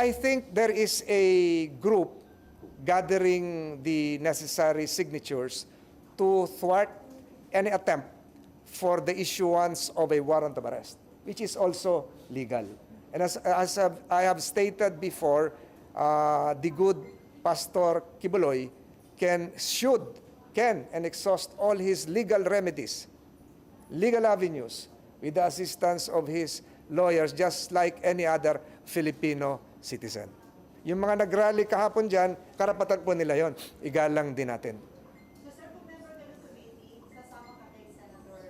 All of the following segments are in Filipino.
I think there is a group gathering the necessary signatures to thwart any attempt for the issuance of a warrant of arrest, which is also legal. And as, as I have stated before, uh, the good Pastor Kibuloy can, should, can, and exhaust all his legal remedies legal avenues with the assistance of his lawyers just like any other Filipino citizen. Yung mga nag-rally kahapon dyan, karapatan po nila yon. Igalang din natin. So, sir, kung member ng committee, sasama ka kay Senator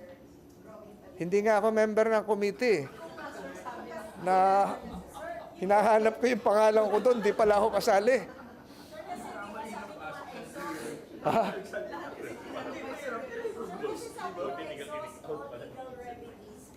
Robin. Hindi nga ako member ng committee. Na hinahanap ko yung pangalan ko doon, di pala ako kasali. Ha?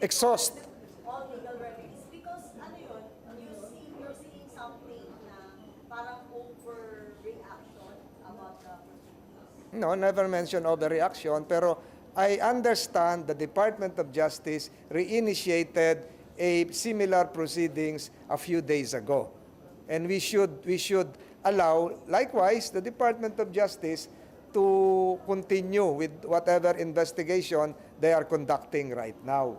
Exhaust. All legal remedies. Because, ano yun, you see, you're seeing something na parang overreaction about the proceedings. No, never mention overreaction, pero I understand the Department of Justice reinitiated a similar proceedings a few days ago. And we should we should allow likewise the Department of Justice to continue with whatever investigation they are conducting right now.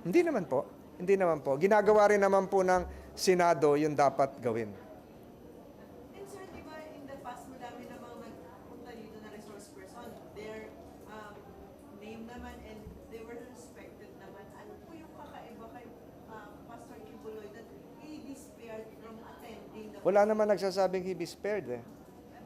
Hindi naman po. Hindi naman po. Ginagawa rin naman po ng Senado yung dapat gawin. And sir, di ba in the past madami namang nagpunta dito na resource person. Their um, name naman and they were respected naman. Ano po yung kakaiba kay um, Pastor Kibuloy that he despaired from attending the Wala naman nagsasabing he be spared eh.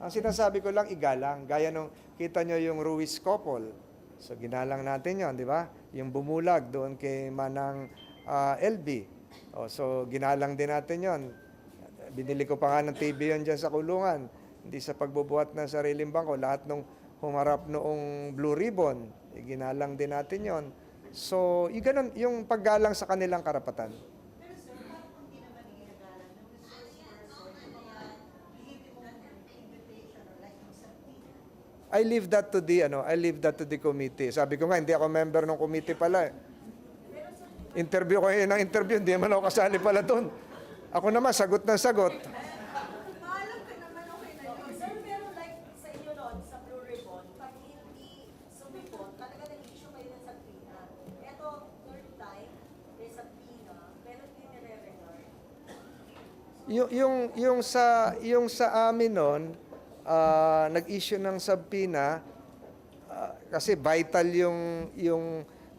Ang sinasabi ko lang, igalang. Gaya nung kita nyo yung Ruiz couple. So ginalang natin yon, di ba? Yung bumulag doon kay Manang ah, LB. O, so ginalang din natin yon. Binili ko pa nga ng TV yon dyan sa kulungan. Hindi sa pagbubuhat ng sariling bangko. Lahat nung humarap noong Blue Ribbon, eh, ginalang din natin yon. So, yung, ganun, yung paggalang sa kanilang karapatan. Pero sir, parang hindi naman ginagalan ng resource person yung mga hihipin na invitation or like yung subpoena. I leave that to the ano, I leave that to the committee. Sabi ko nga hindi ako member ng committee pala. Eh. Interview ko eh ng interview, hindi naman ako kasali pala doon. Ako naman sagot ng sagot. Yung yung yung sa yung sa amin noon, ah, nag-issue ng subpoena ah, kasi vital yung yung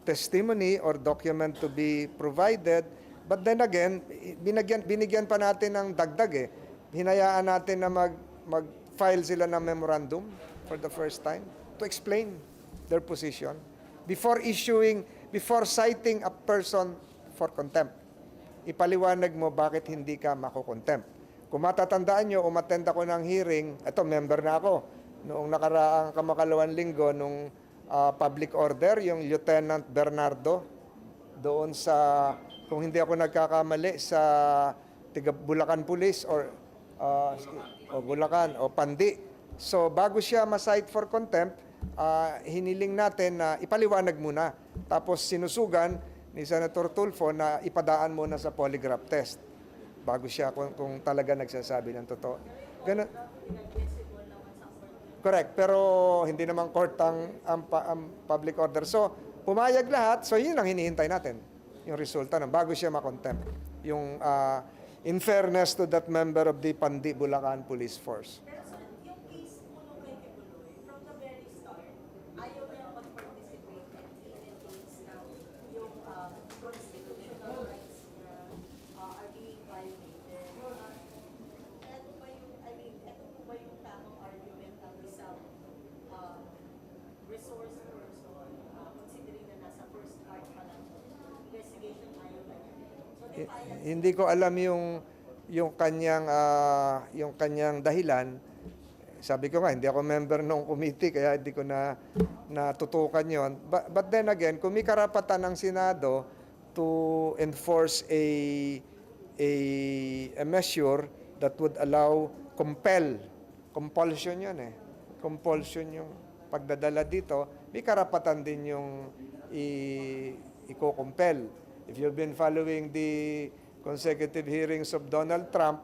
testimony or document to be provided. But then again, binigyan binigyan pa natin ng dagdag eh. Hinayaan natin na mag mag-file sila ng memorandum for the first time to explain their position before issuing before citing a person for contempt ipaliwanag mo bakit hindi ka makukontempt. Kung matatandaan nyo, umattend ako ng hearing, ito, member na ako, noong nakaraang kamakalawan linggo, nung ah, public order, yung Lieutenant Bernardo, doon sa, kung hindi ako nagkakamali, sa tiga Bulacan Police or, ah, o Bulacan o Pandi. So, bago siya ma-cite for contempt, ah, hiniling natin na ipaliwanag muna. Tapos sinusugan ni Senator Tulfo na ipadaan muna sa polygraph test bago siya kung, kung talaga nagsasabi ng totoo. Ganun. Correct, pero hindi naman court ang, ang, ang public order. So, pumayag lahat, so yun ang hinihintay natin, yung resulta ng bago siya makontempt. Yung, ah, in fairness to that member of the Pandi Bulacan Police Force. Pero sir, yung case po nung kay Kibuloy, from the very start, ayaw niya mag-participate and in-engage na yung uh, constitutional rights na uh, are being violated. Uh, eto ba yung, I mean, eto po ba yung tamang argument ng isang uh, resource person, uh, considering na nasa first part pa lang investigation ayaw na niya. So, Hi- defiance hindi ko alam yung yung kanyang ah, yung kanyang dahilan. Sabi ko nga hindi ako member ng committee kaya hindi ko na natutukan 'yon. But, but then again, kung may karapatan ng Senado to enforce a a a measure that would allow compel compulsion 'yon eh. Compulsion yung pagdadala dito, may karapatan din yung i- i-compel. If you've been following the consecutive hearings of Donald Trump,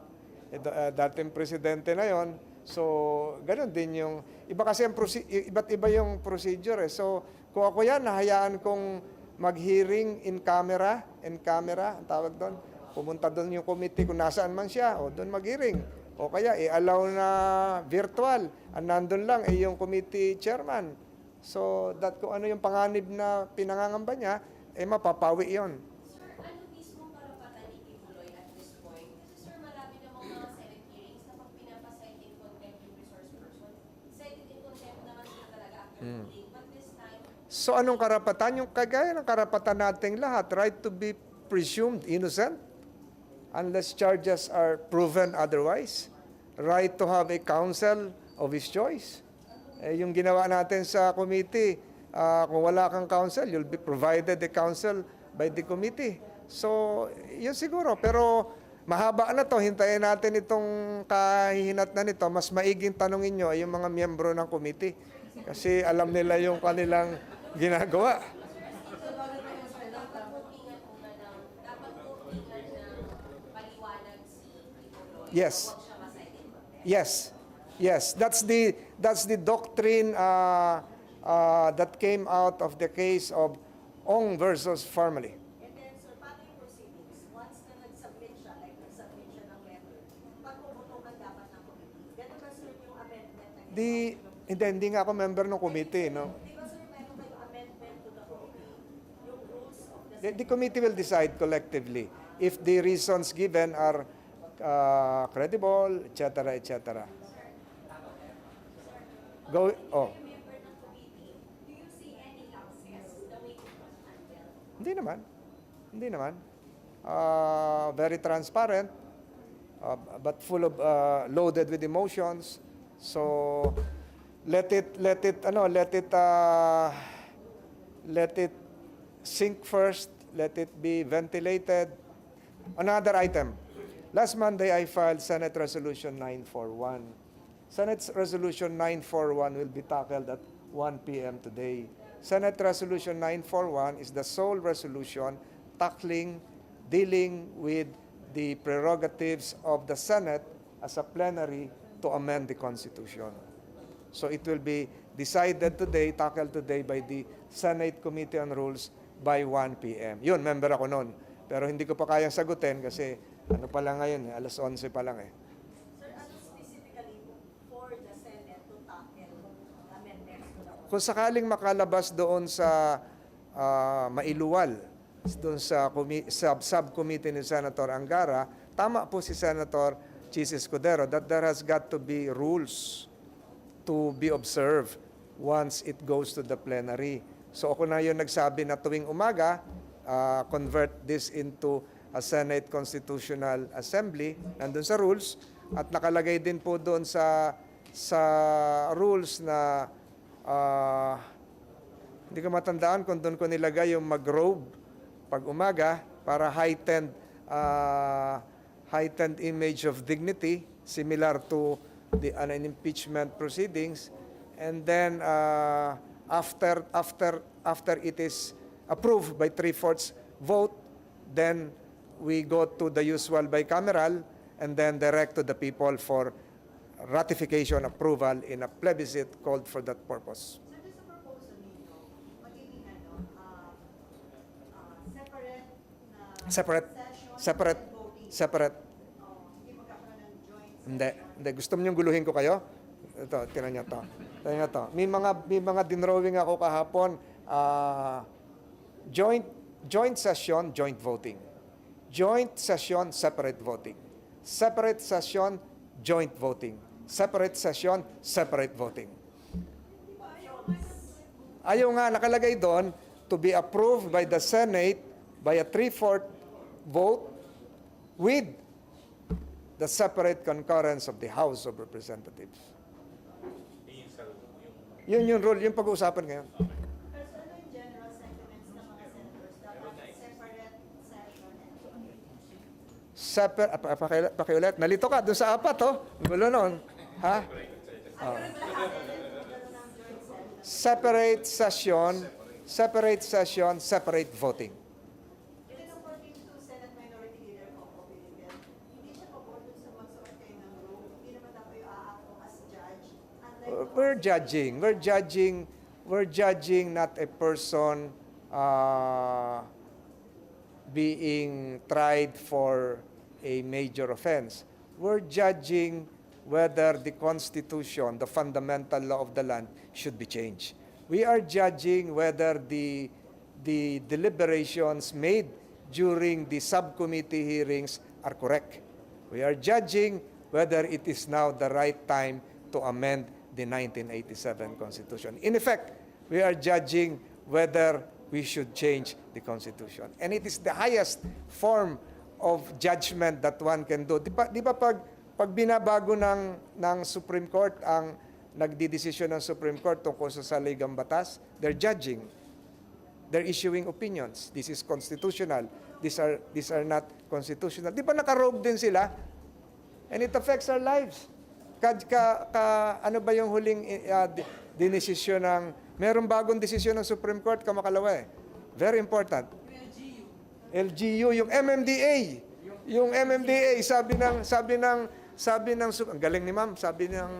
eh, uh, dating presidente na yon, so ganun din yung, iba kasi ang iba't iba yung procedure eh. So kung ako yan, nahayaan kong mag-hearing in camera, in camera, ang tawag doon, pumunta doon yung committee kung nasaan man siya, o doon mag-hearing. O kaya, i-allow na virtual. Ang nandun lang ay yung committee chairman. So, that kung ano yung panganib na pinangangamba niya, eh mapapawi yon. Sir, ano mismo karapatan ni Kibuloy at this point? Kasi sir, marami namang mga Senate hearings na pag pinapasite in contempt yung resource person, cited in contempt naman sila time, So, anong karapatan? Yung kagaya ng karapatan nating lahat, right to be presumed innocent unless charges are proven otherwise. Right to have a counsel of his choice. Eh, yung ginawa natin sa committee, ah, kung wala kang counsel, you'll be provided a counsel by the committee. So, yun siguro. Pero mahaba na to, hintayin natin itong kahihinat na nito. Mas maiging tanongin nyo ay yung mga miyembro ng committee. Kasi alam nila yung kanilang ginagawa. Yes. Yes. Yes, that's the that's the doctrine uh, uh, that came out of the case of Ong versus Farmally. And then, sir, paano yung proceedings? Once na nag-submit siya, like nag-submit siya ng letter, pagpuputukan dapat ng committee. Ganun ba, sir, yung amendment na Di hindi hindi nga ako member ng committee, no. The the committee will decide collectively if the reasons given are uh, credible, etc., etc. Go oh. Hindi naman. Hindi naman. Uh, very transparent, uh, but full of uh, loaded with emotions. So let it let it ano let it uh, let it sink first. Let it be ventilated. Another item. Last Monday I filed Senate Resolution 941. Senate Resolution 941 will be tackled at 1 p.m. today. Senate Resolution 941 is the sole resolution tackling, dealing with the prerogatives of the Senate as a plenary to amend the Constitution. So it will be decided today, tackled today by the Senate Committee on Rules by 1 p.m. Yun, member ako noon. Pero hindi ko pa kayang sagutin kasi ano pa lang ngayon, alas 11 pa lang eh. Sir, ano specifically for the Senate to tackle amendments Kung sakaling makalabas doon sa ah, mailuwal, doon sa, sa subcommittee ni Senator Angara, tama po si Senator Chis Escudero that there has got to be rules to be observed once it goes to the plenary. So ako na yun nagsabi na tuwing umaga, ah, convert this into a Senate Constitutional Assembly, nandun sa rules, at nakalagay din po doon sa sa rules na ah, hindi ko matandaan kung doon ko nilagay yung mag-robe pag umaga para heightened ah, heightened image of dignity similar to the an impeachment proceedings and then ah, after after after it is approved by three-fourths vote then we go to the usual bicameral and then direct to the people for ratification approval in a plebiscite called for that purpose. So, doon sa proposal ninyo, magiging ano, um, uh, separate Separate. Separate. Separate. Hindi. Hindi. Gusto niyong guluhin ko kayo? Ito, tinan niyo to. Tinan niyo to. May mga, may mga dinrawing ako kahapon. ah, joint, joint session, joint voting. Joint session, separate voting. Separate session, joint voting. Separate session, separate voting. Ayaw nga, nakalagay doon, to be approved by the Senate by a three-fourth vote with the separate concurrence of the House of Representatives. Yun yung rule, yung pag-uusapan ngayon. Separate session and voting. Separate, ah, pa- paki- pakiulit, nalito ka dun sa apat, oh. Gulo nun. Ha? Session. separate session, separate session, separate voting. Then according to Senate Minority Leader Coco Pilipian, hindi siya pabor dun sa magsuot kayo ng robe. Hindi naman daw kayo aako as judge. Unlike We're judging. We're judging. We're judging not a person uh, being tried for a major offense. We're judging whether the Constitution, the fundamental law of the land, should be changed. We are judging whether the, the deliberations made during the subcommittee hearings are correct. We are judging whether it is now the right time to amend the 1987 Constitution. In effect, we are judging whether we should change the Constitution. And it is the highest form of judgment that one can do. Di ba, di ba pag, pag binabago ng, ng Supreme Court ang nagdidesisyon ng Supreme Court tungkol sa saligang batas, they're judging. They're issuing opinions. This is constitutional. These are, these are not constitutional. Di ba nakarobe din sila? And it affects our lives. Ka, ka, ka- ano ba yung huling uh, di- dinesisyon ng, merong bagong desisyon ng Supreme Court, kamakalawa eh. Very important. LGU, yung MMDA. Yung MMDA, sabi ng sabi ng sabi ng ang galing ni Ma'am, sabi ng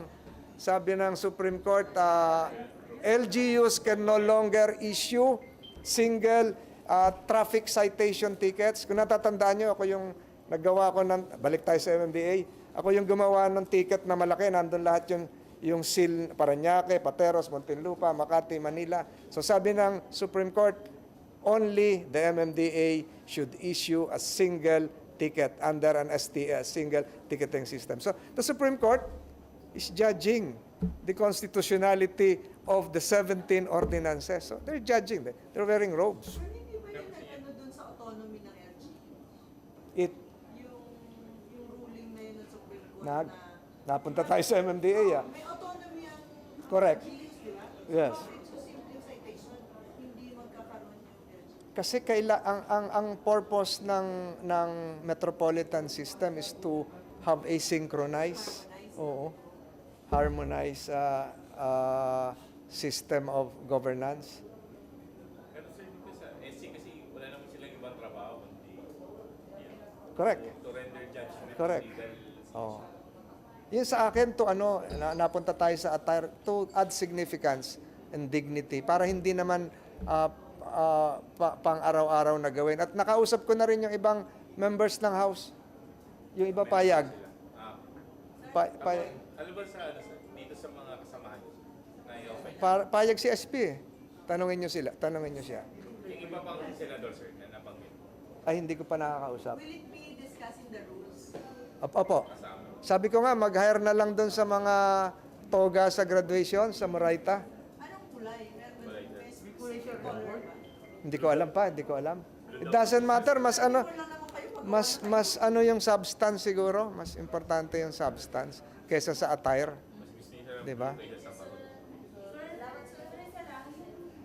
sabi ng Supreme Court, uh, LGUs can no longer issue single uh, traffic citation tickets. Kung natatandaan niyo, ako yung naggawa ko ng balik tayo sa MMDA. Ako yung gumawa ng ticket na malaki, nandun lahat yung yung SIL Parañaque, Pateros, Muntinlupa, Makati, Manila. So sabi ng Supreme Court, only the MMDA should issue a single ticket under an STA, single ticketing system. So the Supreme Court is judging the constitutionality of the 17 ordinances. So they're judging. They're wearing robes. Pero hindi ba yung nag-ano dun sa autonomy ng LG? It, Yung, yung ruling na yun ng Supreme Court nag, na napunta tayo sa MMDA. Ah. may autonomy ang Correct. Yes. Kasi kaila ang ang ang purpose ng ng metropolitan system is to have a synchronized oo harmonized uh, uh, system of governance. Pero sir, dito sa SC kasi wala naman silang ibang trabaho kundi Correct. to render judgment Correct. Oh. Yun sa akin to ano na, napunta tayo sa attire to add significance and dignity para hindi naman uh, uh, pa, pang araw-araw na gawin. At nakausap ko na rin yung ibang members ng house. Yung iba payag. Pa, pa, ano ba sa ano sir, dito sa mga kasamahan niyo na yung pa- payag si SP eh. Tanungin nyo sila, tanungin nyo siya. yung iba pang senador sir na nabanggit Ay, hindi ko pa nakakausap. Will it be discussing the rules? Opo, opo. kasama. Sabi ko nga, mag-hire na lang doon sa mga toga sa graduation, sa Moraita. Anong kulay? Kulay, specific color? Hindi ko alam pa, hindi ko alam. It doesn't matter, mas ano, mas mas ano yung substance siguro, mas importante yung substance kaysa sa attire, 'di ba? parang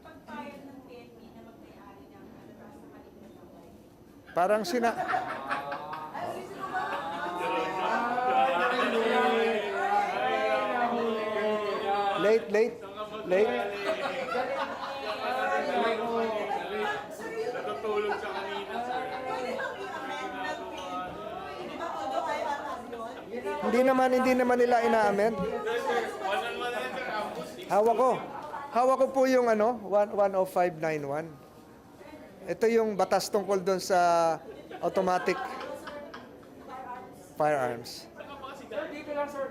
pagpayag ng PNP na magmay-ari ng alabas na maliit na bahay. Parang sina Late, late, late. natutulog siya kanina sir. Hindi naman hindi naman nila lang ambus. Hawak ko. Hawak ko po yung ano, 10591. Ito yung batas tungkol doon sa automatic firearms. Thank you. Sir,